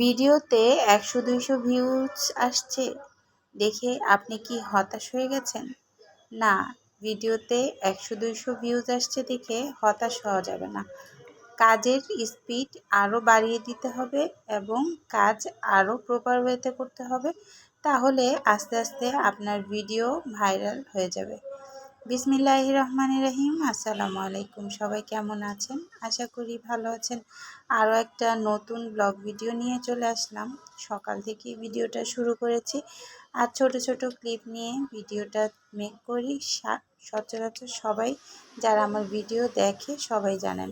ভিডিওতে একশো দুইশো ভিউজ আসছে। দেখে আপনি কি হতাশ হয়ে গেছেন? না, ভিডিওতে একশো দুইশো ভিউজ আসছে দেখে হতাশ হওয়া যাবে না। কাজের স্পিড আরও বাড়িয়ে দিতে হবে এবং কাজ আরও প্রপার ওয়েতে করতে হবে, তাহলে আস্তে আস্তে আপনার ভিডিও ভাইরাল হয়ে যাবে। বিসমিল্লাহ রহমান রহিম আসসালামু আলাইকুম। সবাই কেমন আছেন? আশা করি ভালো আছেন। আরও একটা নতুন ব্লগ ভিডিও নিয়ে চলে আসলাম। সকাল থেকে ভিডিওটা শুরু করেছি আর ছোট ছোট ক্লিপ নিয়ে ভিডিওটা মেক করি। সচরাচর সবাই যারা আমার ভিডিও দেখে সবাই জানেন।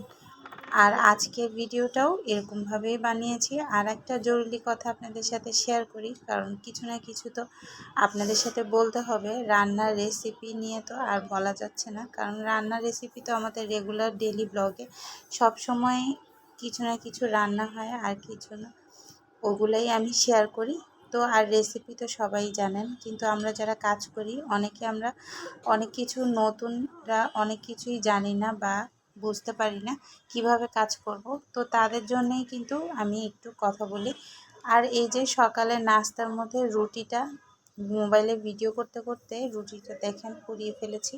আর আজকের ভিডিওটাও এরকমভাবেই বানিয়েছি। আর একটা জরুরি কথা আপনাদের সাথে শেয়ার করি, কারণ কিছু না কিছু তো আপনাদের সাথে বলতে হবে, রান্নার রেসিপি নিয়ে তো আর বলা যাচ্ছে না। কারণ রান্নার রেসিপি তো আমাদের রেগুলার ডেলি ব্লগে সব সময় কিছু না কিছু রান্না হয় আর কিছু না, ওগুলাই আমি শেয়ার করি। তো আর রেসিপি তো সবাই জানেন, কিন্তু আমরা যারা কাজ করি, অনেকে আমরা অনেক কিছু নতুনরা অনেক কিছুই জানি না বা বুঝতে পারি না কীভাবে কাজ করব। তো তাদের জন্যই কিন্তু আমি একটু কথা বলি। আর এই যে সকালে নাস্তার মধ্যে রুটিটা, মোবাইলে ভিডিও করতে করতে রুটিটা দেখেন পুড়িয়ে ফেলেছি।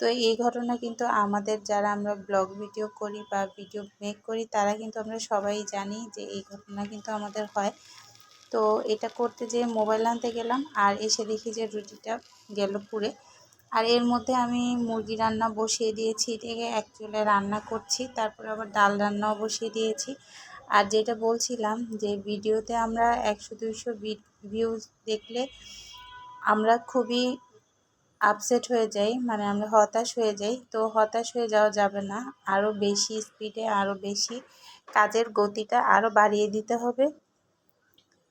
তো এই ঘটনা কিন্তু আমাদের যারা আমরা ব্লগ ভিডিও করি বা ভিডিও মেক করি, তারা কিন্তু আমরা সবাই জানি যে এই ঘটনা কিন্তু আমাদের হয়। তো এটা করতে যেয়ে মোবাইল আনতে গেলাম আর এসে দেখি যে রুটিটা গেল পুড়ে। আর এর মধ্যে আমি মুরগি রান্না বসিয়ে দিয়েছি, এটাকে এক চুলে রান্না করছি, তারপর আবার ডাল রান্নাও বসিয়ে দিয়েছি। আর যেটা বলছিলাম যে ভিডিওতে আমরা একশো দুইশো ভিউজ দেখলে আমরা খুবই আপসেট হয়ে যাই মানে আমরা হতাশ হয়ে যাই। তো হতাশ হয়ে যাওয়া যাবে না, আরও বেশি স্পিডে আরও বেশি কাজের গতিটা আরও বাড়িয়ে দিতে হবে।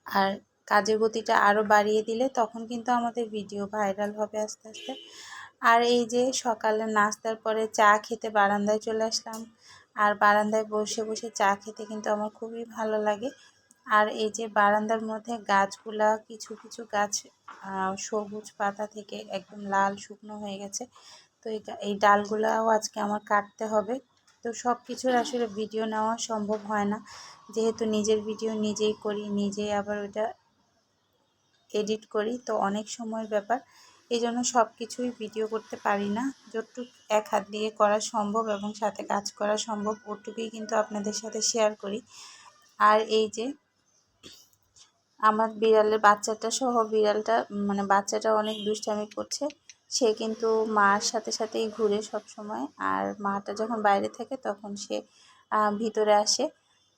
আর কাজের গতিটা আরও বাড়িয়ে দিলে তখন কিন্তু আমাদের ভিডিও ভাইরাল হবে আস্তে আস্তে। আর এই যে সকালে নাস্তার পরে চা খেতে বারান্দায় চলে আসলাম। আর বারান্দায় বসে বসে চা খেতে কিন্তু আমার খুবই ভালো লাগে। আর এই যে বারান্দার মধ্যে গাছগুলা, কিছু কিছু গাছ সবুজ পাতা থেকে একদম লাল শুকনো হয়ে গেছে। তো এই ডালগুলাও আজকে আমার কাটতে হবে। তো সব কিছুর আসলে ভিডিও নেওয়া সম্ভব হয় না। যেহেতু নিজের ভিডিও নিজেই করি, নিজেই আবার ওইটা এডিট করি। তো অনেক সময়ের ব্যাপার। এই জন্য সব কিছুই ভিডিও করতে পারি না। যতটুক এক হাত দিয়ে করা সম্ভব এবং সাথে কাজ করা সম্ভব, ওটুকুই কিন্তু আপনাদের সাথে শেয়ার করি। আর এই যে, আমার বিড়ালের বাচ্চাটা সহ বিড়ালটা মানে বাচ্চাটা অনেক দুষ্টামি করছে। সে কিন্তু মার সাথে সাথেই ঘুরে সব সময় আর মাটা যখন বাইরে থাকে তখন সে ভিতরে আসে।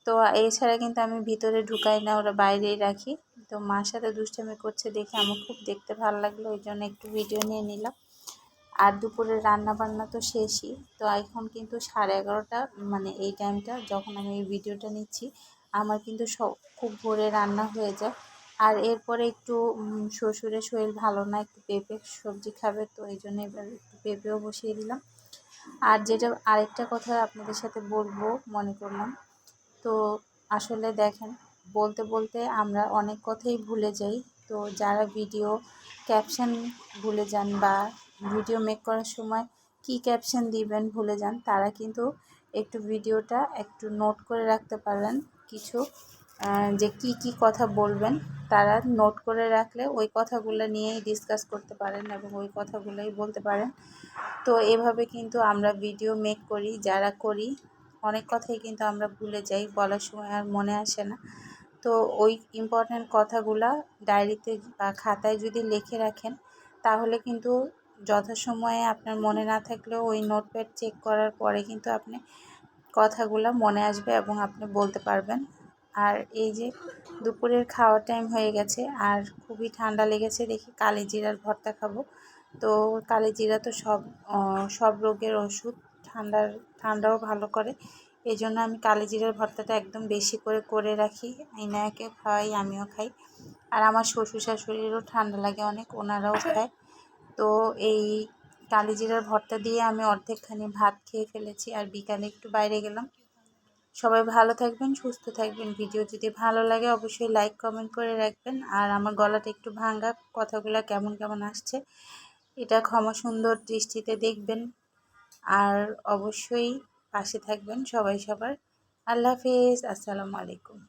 তো এছাড়া কিন্তু আমি ভিতরে ঢুকাই না, ওরা বাইরেই রাখি। তো মার সাথে দুষ্টামি করছে দেখে আমার খুব দেখতে ভালো লাগল ওই জন্য একটু ভিডিও নিয়ে নিলাম। আর দুপুরে রান্না বান্না তো শেষই, তো এখন কিন্তু সাড়ে এগারোটা মানে এই টাইমটা যখন আমি এই ভিডিওটা নিচ্ছি, আমার কিন্তু সব, খুব ভোরে রান্না হয়ে যায়। আর এরপরে একটু শ্বশুরের শরীর ভালো না, একটু পেঁপে সবজি খাবে, তো এই জন্য এবার একটু পেঁপেও বসিয়ে দিলাম। আর যেটা আরেকটা কথা আপনাদের সাথে বলব, মনে করলাম তো আসলে দেখেন, বলতে বলতে আমরা অনেক কথাই ভুলে যাই। তো যারা ভিডিও ক্যাপশন ভুলে যান বা ভিডিও মেক করার সময় কি ক্যাপশন দিবেন ভুলে যান, তারা কিন্তু একটু ভিডিওটা একটু নোট করে রাখতে পারেন কিছু যে কি কি কথা বলবেন, তারা নোট করে রাখলে ওই কথাগুলো নিয়েই ডিসকাস করতে পারেন এবং ওই কথাগুলোই বলতে পারেন। তো এভাবে কিন্তু আমরা ভিডিও মেক করি, যারা করি অনেক কথাই কিন্তু আমরা ভুলে যাই, বলার সময় আর মনে আসে না। তো ওই ইম্পর্ট্যান্ট কথাগুলা ডায়েরিতে বা খাতায় যদি লিখে রাখেন, তাহলে কিন্তু যথাসময়ে আপনার মনে না থাকলেও ওই নোটপ্যাড চেক করার পরে কিন্তু আপনি কথাগুলো মনে আসবে এবং আপনি বলতে পারবেন। আর এই যে দুপুরের খাওয়ার টাইম হয়ে গেছে, আর খুবই ঠান্ডা লেগেছে দেখি কালি জিরার ভর্তা খাব। তো কালি জিরা তো সব সব রোগের ওষুধ। ঠান্ডার, ঠান্ডাও ভালো করে। এই জন্য আমি কালি জিরার ভর্তাটা একদম বেশি করে করে রাখি। ইনায়াকে খাওয়াই, আমিও খাই। আর আমার শ্বশুর শাশুড়িরও ঠান্ডা লাগে অনেক, ওনারাও খায়। তো এই কালি জিরার ভর্তা দিয়ে আমি অর্ধেকখানি ভাত খেয়ে ফেলেছি আর বিকালে একটু বাইরে গেলাম। সবাই ভালো থাকবেন, সুস্থ থাকবেন। ভিডিও যদি ভালো লাগে অবশ্যই লাইক, কমেন্ট করে রাখবেন। আর আমার গলাটা একটু ভাঙ্গা, কথাগুলো কেমন কেমন আসছে, এটা ক্ষমা সুন্দর দৃষ্টিতে দেখবেন। আর অবশ্যই পাশে থাকবেন সবাই সবার। আল্লাহ হাফিজ আসসালামু আলাইকুম।